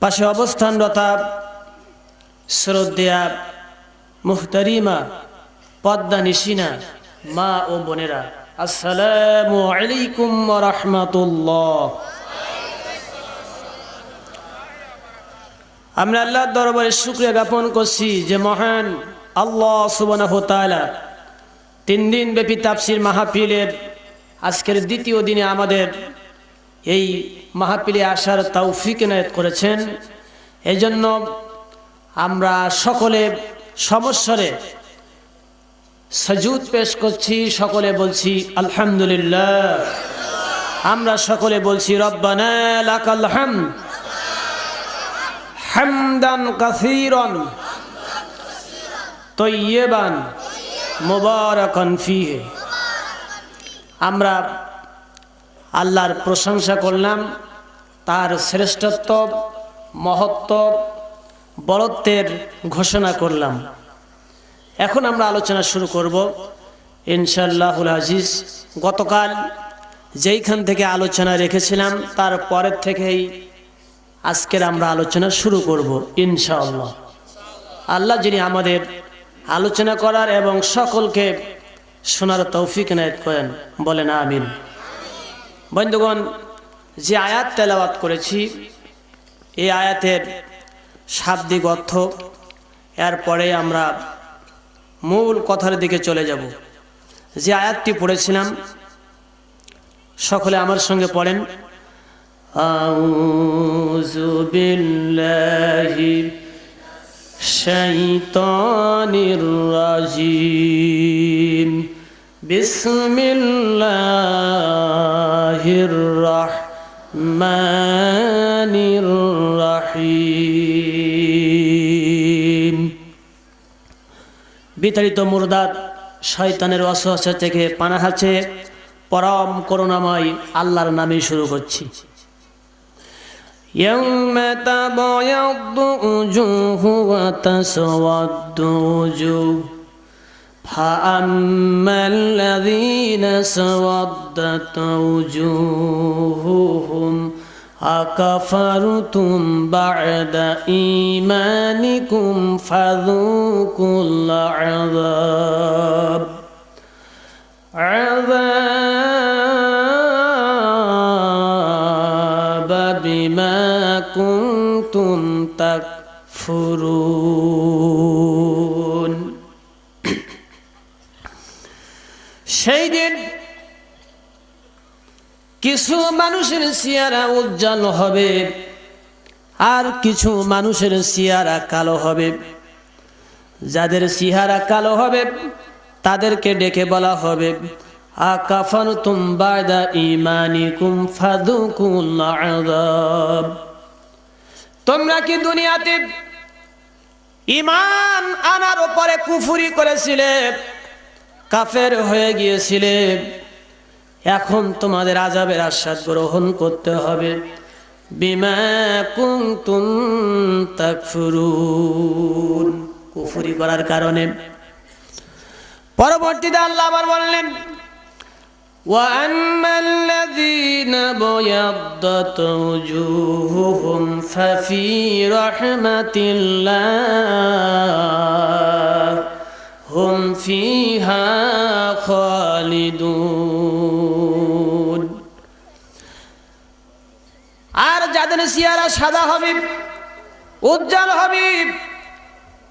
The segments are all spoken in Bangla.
পাশে অবস্থানরতা শ্রদ্ধেয়া মুহতারিমা পদ্মা নিশিনা, মা ও বোনেরা, আসসালামু আলাইকুম রহমতুল্লাহ। আমরা আল্লাহর দরবারে শুক্রিয়া জ্ঞাপন করছি যে মহান আল্লাহ সুবনাহ তিন দিন ব্যাপী তাফসির মাহফিলের আজকের দ্বিতীয় দিনে আমাদের এই মাহফিলে আসার তৌফিক এনায়ত করেছেন। এই জন্য আমরা সকলে সমস্বরে সজুদ পেশ করছি, সকলে বলছি আলহামদুলিল্লাহ। আমরা সকলে বলছি, রব্বানা তৈয়বান মুবারাকান আমরা আল্লাহর প্রশংসা করলাম, তার শ্রেষ্ঠত্ব, মহত্ব, বড়ত্বের ঘোষণা করলাম। এখন আমরা আলোচনা শুরু করব ইনশাল্লাহুল আজিজ। গতকাল যেইখান থেকে আলোচনা রেখেছিলাম, তার পরের থেকেই আজকের আমরা আলোচনা শুরু করব ইনশাআল্লাহ। আল্লাহ যিনি আমাদের আলোচনা করার এবং সকলকে শোনার তৌফিক নায়ত করেন, বলেন আমিন। বন্ধুগণ, যে আয়াত তেলাওয়াত করেছি, এই আয়াতের শাব্দিক অর্থ, এরপরে আমরা মূল কথার দিকে চলে যাব। যে আয়াতটি পড়েছিলাম, সকলে আমার সঙ্গে পড়েন। শাইতানির রাজিম। বিসমিল্লাহির রাহমানির রাহিম বিতাড়িত মুরদাত শয়তানের অসহসা থেকে পানাহাছে পরম করুণাময় আল্লাহর নামে শুরু করছি يوم تبيض وجوه وتسود وجوه فأما الذين سودت وجوههم أكفرتم بعد إيمانكم فذوقوا العذاب عذاب بما كنتم تكفرون সেই দিন কিছু মানুষের চেহারা উজ্জ্বল হবে আর কিছু মানুষের চেহারা কালো হবে। যাদের চেহারা কালো হবে, তাদেরকে ডেকে বলা হবে আকাফান তুমবাদা ফাদুকুল আযাব। তোমরা কি দুনিয়াতে ইমান আনার উপরে কুফুরি করেছিলে? কাফের হয়ে গিয়েছিলে এখন তোমাদের আজাবের আশ্বাদ গ্রহণ করতে হবে বিমা কুনতুম তাকফুরুন কুফুরি করার কারণে পরবর্তীতে আল্লাহ আবার বললেন وأما الذين بيضت وجوههم ففي رحمة الله হুম ফিহা আর যাদের সিয়ারা সাদা হবে, উজ্জ্বল হবে,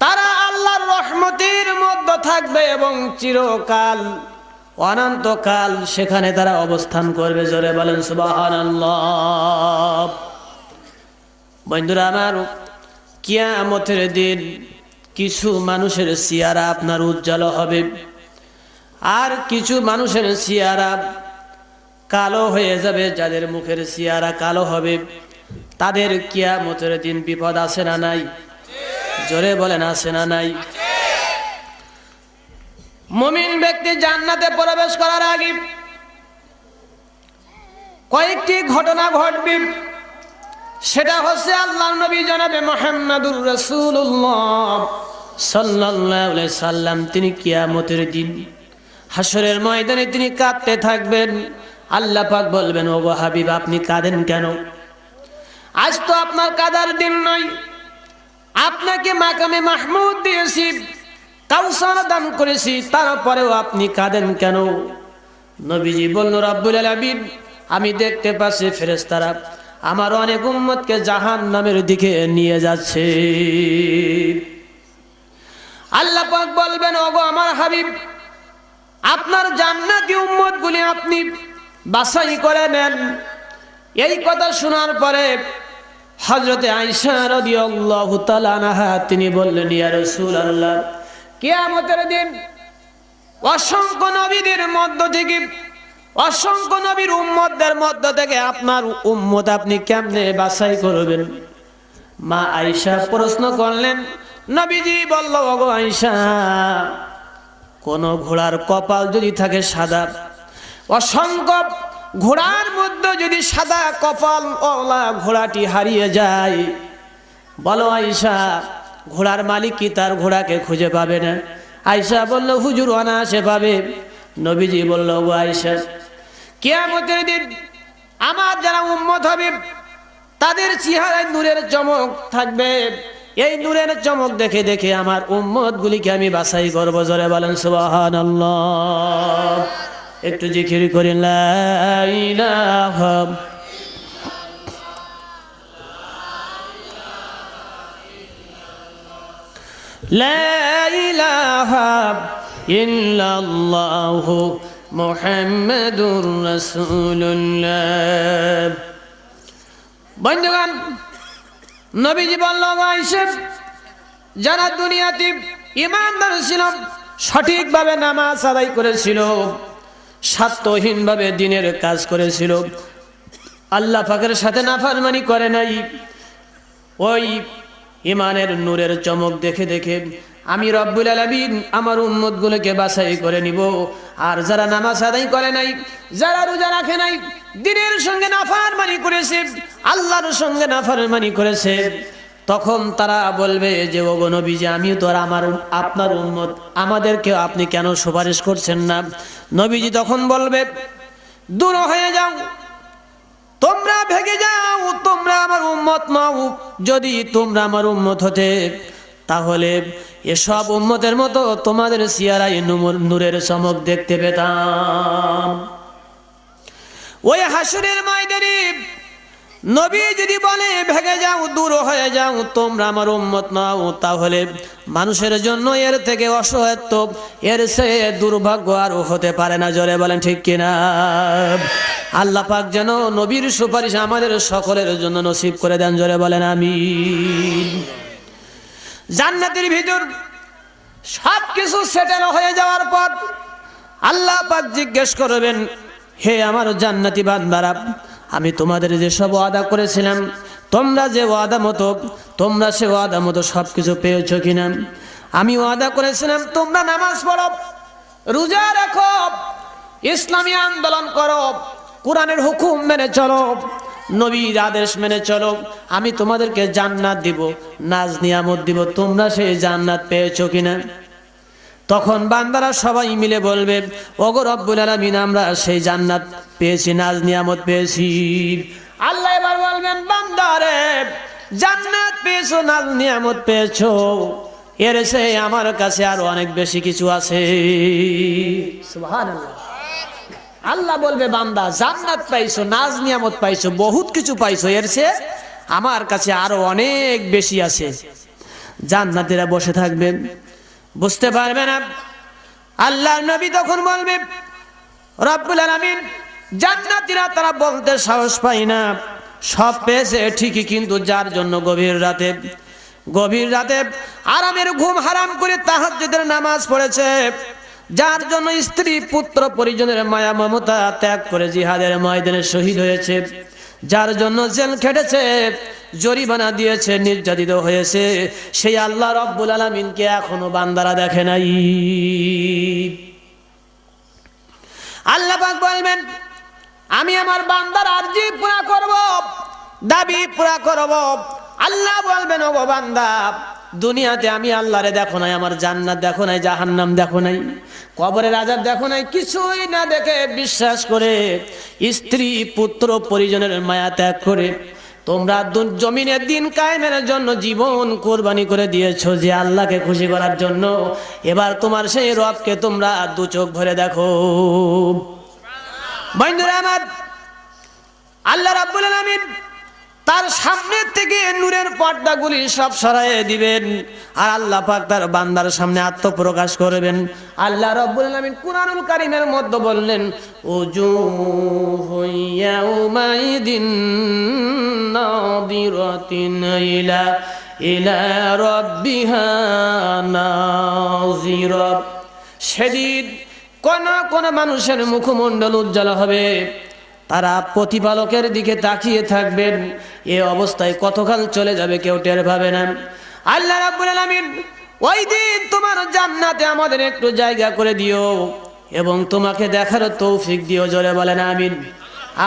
তারা আল্লাহর রহমতির মধ্যে থাকবে এবং চিরকাল, অনন্তকাল সেখানে তারা অবস্থান করবে। জোরে বলেন সুবাহান বন্ধুরা আমার কিয়ামতের দিন কিছু মানুষের সিয়ারা আপনার উজ্জ্বল হবে। আর কিছু মানুষের সিয়ারা কালো হয়ে যাবে, যাদের মুখের সিয়ারা কালো হবে। তাদের কিয়ামতের দিন বিপদ আছে না নাই? জোরে বলেন আছে না নাই? মমিন ব্যক্তি জান্নাতে প্রবেশ করার আগে কয়েকটি ঘটনা ঘটবে। সেটা হচ্ছে আল্লাহ নবী জনাবে মোহাম্মদুর রসুল্লাহ সাল্লাম, তিনি কিয়ামতের দিন হাসরের ময়দানে তিনি কাঁদতে থাকবেন। আল্লাহ পাক বলবেন ও হাবিব, আপনি কাঁদেন কেন? আজ তো আপনার কাদার দিন নয়। আপনাকে মাকামে মাহমুদ দিয়েছি, কাউসার দান করেছি, তারপরেও আপনি কাঁদেন কেন? নবীজি বলল, রাব্বুল আলামিন, আমি দেখতে পাচ্ছি ফেরেশতারা আমার অনেক উম্মতকে জাহান নামের দিকে নিয়ে যাচ্ছে। আল্লাহ পাক বলবেন, ওগো আমার হাবিব, আপনার জান্নাতি উম্মত গুলি আপনি বাছাই করে নেন। এই কথা শোনার পরে হজরতে আইসা রাদিয়াল্লাহু তাআলা আনহা, তিনি বললেন, ইয়া রাসূলুল্লাহ, কিয়ামতের দিন অসংখ্য নবীদের মধ্য থেকে, অসংখ্য নবীর উম্মতদের মধ্য থেকে আপনার উম্মত আপনি কেমনে বাছাই করবেন? মা আয়েশা প্রশ্ন করলেন নবীজি বলল আয়েশা, কোন ঘোড়ার কপাল যদি থাকে সাদা, অসংখ্য ঘোড়ার মধ্যে যদি সাদা কপাল ওলা ঘোড়াটি হারিয়ে যায়, বলো আয়েশা, ঘোড়ার মালিক কি তার ঘোড়াকে খুঁজে পাবে না? আইসা বলল, হুজুর অনায়াসে পাবে। নবীজি বলল ও আয়েশা, কিয়ামতের দিন আমার যারা উম্মত হবে, তাদের চেহারায় নূরের চমক থাকবে। এই নূরের চমক দেখে দেখে আমার উম্মত গুলিকে আমি বাসাই করব, জোরে বলেন সুবাহান একটু জিখির করি ইহু মোহাম্মদুর রসুল্লাহ বন্ধুগণ নবীজি বলল যারা দুনিয়াতে ইমানদার ছিল, সঠিকভাবে নামাজ আদায় করেছিল, স্বার্থহীনভাবে দিনের কাজ করেছিল। আল্লাহ পাকের সাথে নাফারমানি করে নাই। ওই ইমানের নূরের চমক দেখে দেখে আমি রব্বুল আলমিন আমার উম্মত গুলোকে বাছাই করে নিব। আর যারা নামাজ আদায় করে নাই, যারা রোজা রাখে নাই, দিনের সঙ্গে নাফার মানি করেছে, আল্লাহর সঙ্গে নাফার মানি করেছে, তখন তারা বলবে যে ও নবী যে আমিও তো আর আমার আপনার উম্মত আমাদেরকে আপনি কেন সুপারিশ করছেন না? নবীজি তখন বলবে, দূর হয়ে যাও, তোমরা ভেগে যাও, তোমরা আমার উম্মত নাও, যদি তোমরা আমার উম্মত হতে, তাহলে এসব উম্মতের মতো তোমাদের সিয়ারাই নূরের চমক দেখতে পেতাম। ওই হাসুরের ময়দানে নবী যদি বলে, ভেগে যাও, দূর হয়ে যাও, তোমরা আমার উম্মত নাও, তাহলে মানুষের জন্য এর থেকে অসহায়ত্ব, এর সে দুর্ভাগ্য আর হতে পারে না। জোরে বলেন, ঠিক কিনা? আল্লাহ পাক যেন নবীর সুপারিশ আমাদের সকলের জন্য নসিব করে দেন। জোরে বলেন আমি জান্নাতের ভিতর সব কিছু সেটেল হয়ে যাওয়ার পর আল্লাহ পাক জিজ্ঞেস করবেন, হে আমার জান্নাতি বান্দারা, আমি তোমাদের যে সব ওয়াদা করেছিলাম, তোমরা যে ওয়াদা মতো, তোমরা সে ওয়াদা মতো সব কিছু পেয়েছ কিনা? আমি ওয়াদা করেছিলাম, তোমরা নামাজ পড়ো, রোজা রাখো, ইসলামী আন্দোলন করো, কোরআনের হুকুম মেনে চলো নবীর আদেশ মেনে চলো। আমি তোমাদেরকে জান্নাত দিব, নাজ নিয়ামত দিব। তোমরা সেই জান্নাত পেয়েছ কিনা? তখন বান্দারা সবাই মিলে বলবে, ওগো রব্বুল আলামিন, আমরা সেই জান্নাত পেয়েছি, নাজ নিয়ামত পেয়েছি। আল্লাহ এবার বলবেন বান্দারে জান্নাত পেয়েছ, নাজ নিয়ামত পেয়েছ। এর সে আমার কাছে আরও অনেক বেশি কিছু আছে। সুবহানাল্লাহ। আল্লাহ বলবে, বান্দা, জান্নাত পাইছো, নাজ নিয়ামত পাইছো, বহুত কিছু পাইছো, এর সে আমার কাছে আরও অনেক বেশি আছে। জান্নাতীরা বসে থাকবেন। বুঝতে পারবে না? আল্লাহ নবী তখন বলবে, রব্বুল আলামিন, জান্নাতীরা তারা বলতে সাহস পায় না। সব পেয়েছে ঠিকই, কিন্তু যার জন্য গভীর রাতে গভীর রাতে আরামের ঘুম হারাম করে তাহাজ্জুদের নামাজ পড়েছে। যার জন্য স্ত্রী, পুত্র পরিজনের মায়া মমতা ত্যাগ করে জিহাদের ময়দানে শহীদ হয়েছে। যার জন্য জেল খেটেছে, জরিমানা দিয়েছে, নির্যাতিত হয়েছে। সেই আল্লাহ রব্বুল আলমিনকে এখনও বান্দারা দেখে নাই। আল্লাহ বলবেন, আমি আমার বান্দার আরজি পুরা করব, দাবি পুরা করব। আল্লাহ বলবেন ও বান্দা দুনিয়াতে আমি আল্লাহরে দেখো নাই, আমার জান্নাত দেখো নাই, জাহান্নাম দেখো নাই, কবরের আজাব দেখো নাই, কিছুই না দেখে বিশ্বাস করে স্ত্রী পুত্র পরিজনের মায়া ত্যাগ করে তোমরা জমিনের দিন কায়েমের জন্য জীবন কোরবানি করে দিয়েছ যে আল্লাহকে খুশি করার জন্য। এবার তোমার সেই রবকে তোমরা দু চোখ ভরে দেখো। বন্ধুরা আমার, আল্লাহ রাব্বুল আলামিন তার সামনের থেকে নূরের পর্দাগুলি সব সরাইয়ে দিবেন। আর আল্লাহ পাক তার বান্দার সামনে আত্মপ্রকাশ করবেন। আল্লাহ রাব্বুল আলামিন কুরআনুল কারীমের মধ্যে বললেন, উজুহু ইয়াউমাইদিন নাদিরাতিন ইলা ইলা রাব্বিহা নাযিরা। সেদিন কোন কোন মানুষের মুখমণ্ডল উজ্জ্বল হবে। তারা প্রতিপালকের দিকে তাকিয়ে থাকবেন। এ অবস্থায় কতকাল চলে যাবে কেউ টের পাবে না। আল্লাহ রাব্বুল ওই দিন তোমার জান্নাতে আমাদের একটু জায়গা করে দিও এবং তোমাকে দেখার তৌফিক দিও, জোরে বলেন আমিন।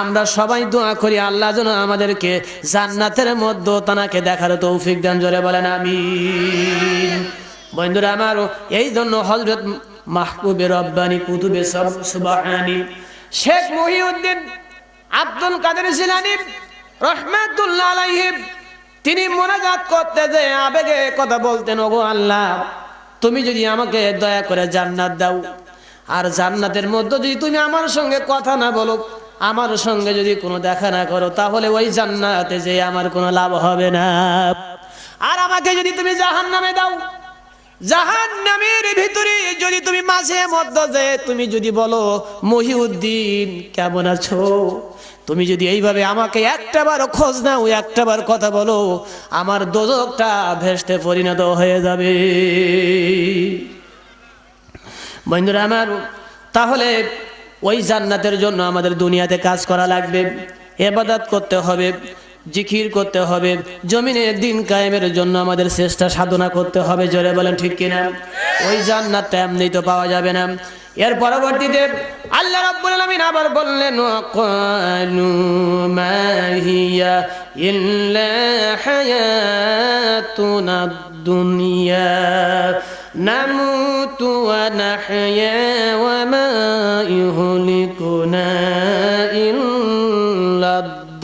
আমরা সবাই দোয়া করি, আল্লাহ যেন আমাদেরকে জান্নাতের মধ্যে তানাকে দেখার তৌফিক দেন, জোরে বলেন আমিন। বন্ধুরা আমার, এই জন্য হজরত মাহবুবে রব্বানি কুতুবে সব সুবাহানি। শেখ মহিউদ্দিন আব্দুল কাদের জিলানি রহমাতুল্লাহ আলাইহিম তিনি মোনাজাত করতে যে আবেগে কথা বলতেন, ওগো আল্লাহ, তুমি যদি আমাকে দয়া করে জান্নাত দাও, আর জান্নাতের মধ্যে যদি তুমি আমার সঙ্গে কথা না বলো, আমার সঙ্গে যদি কোনো দেখা না করো, তাহলে ওই জান্নাতে যে আমার কোনো লাভ হবে না। আর আমাকে যদি তুমি জাহান নামে দাও জাহান নামের ভিতরে যদি তুমি মাঝে মধ্যে যে তুমি যদি বলো, মহিউদ্দিন, কেমন আছো? তুমি যদি এইভাবে আমাকে একটাবার খোঁজ নাও, একটাবার কথা বলো, আমার দোজকটা ভেস্তে পরিণত হয়ে যাবে। বন্ধুরা আমার, তাহলে ওই জান্নাতের জন্য আমাদের দুনিয়াতে কাজ করা লাগবে, এবাদাত করতে হবে, জিকির করতে হবে, জমিনে দিন কায়েমের জন্য আমাদের চেষ্টা সাধনা করতে হবে, জোরে বলেন ঠিক কিনা? ওই জান্নাতটা এমনি তো পাওয়া যাবে না। এর পরবর্তীতে আল্লাহ রাব্বুল আলামিন আবার বললেন, ওয়াকালু মা হিয়া ইল্লা হায়াতুনা দুনিয়া নামুতু ওয়া নাহয়া ওয়া মা ইহলিকুনা ইল্লা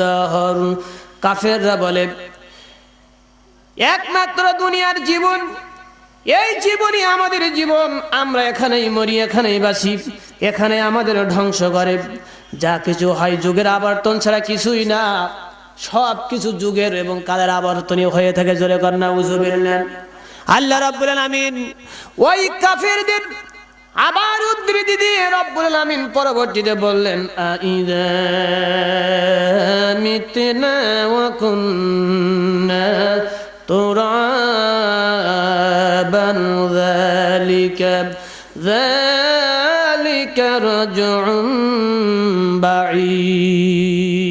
দাহর কাফেররা বলে, একমাত্র দুনিয়ার জীবন এই জীবনই আমাদের জীবন, আমরা এখানেই মরি, এখানেই বাসি, এখানে আমাদের ধ্বংস করে। যা কিছু হয় যুগের আবর্তন ছাড়া কিছুই না, সব কিছু যুগের এবং কালের আবর্তনই হয়ে থাকে, জোরে কন্যা উজুবিল্লাহ আল্লাহ রাব্বুল আলামিন ওই কাফেরদের আবার উদ্ধৃতি দিয়ে রব্বুল আলামিন পরবর্তীতে বললেন, আইদা মিতনা বাঈদ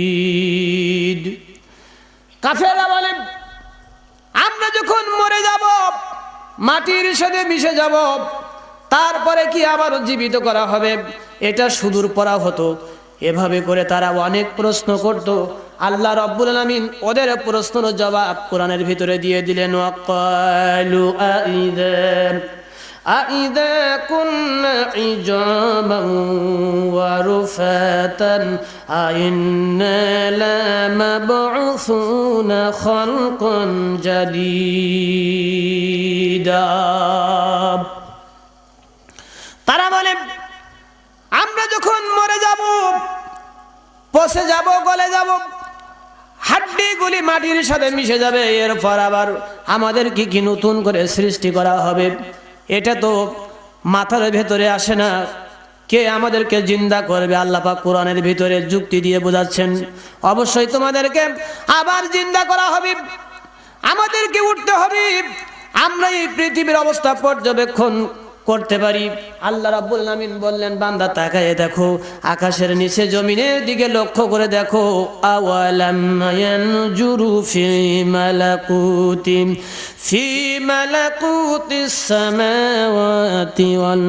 কাফেররা বলেন, আমরা যখন মরে যাব, মাটির সাথে মিশে যাব, তারপরে কি আবার জীবিত করা হবে? এটা সুদূর পড়া হতো। এভাবে করে তারা অনেক প্রশ্ন করত। আল্লাহ রব্বুল আলামিন ওদের প্রশ্নের জবাব কোরআনের ভিতরে দিয়ে দিলেন أإذا كنا عجابا ورفاتا أئنا لمبعوثون خلقا جديدا তারা বলে আমরা যখন মরে যাব পচে যাব গলে যাব হাড্ডিগুলি মাটির সাথে মিশে যাবে এরপর আবার আমাদের কি কি নতুন করে সৃষ্টি করা হবে এটা তো মাথার ভেতরে আসে না। কে আমাদেরকে জিন্দা করবে? পাক কোরআনের ভিতরে যুক্তি দিয়ে বোঝাচ্ছেন। অবশ্যই তোমাদেরকে আবার জিন্দা করা হবে। আমাদেরকে উঠতে হবে। আমরা এই পৃথিবীর অবস্থা পর্যবেক্ষণ করতে পারি। আল্লাহ রাব্বুল আলামিন বললেন, বান্দা তাকায় দেখো, আকাশের নিচে জমিনের দিকে লক্ষ্য করে দেখো, আওয়ালাম ইয়ানজুরু ফি মালাকুতি, ফি মালাকুতিস সামাওয়াতি ওয়াল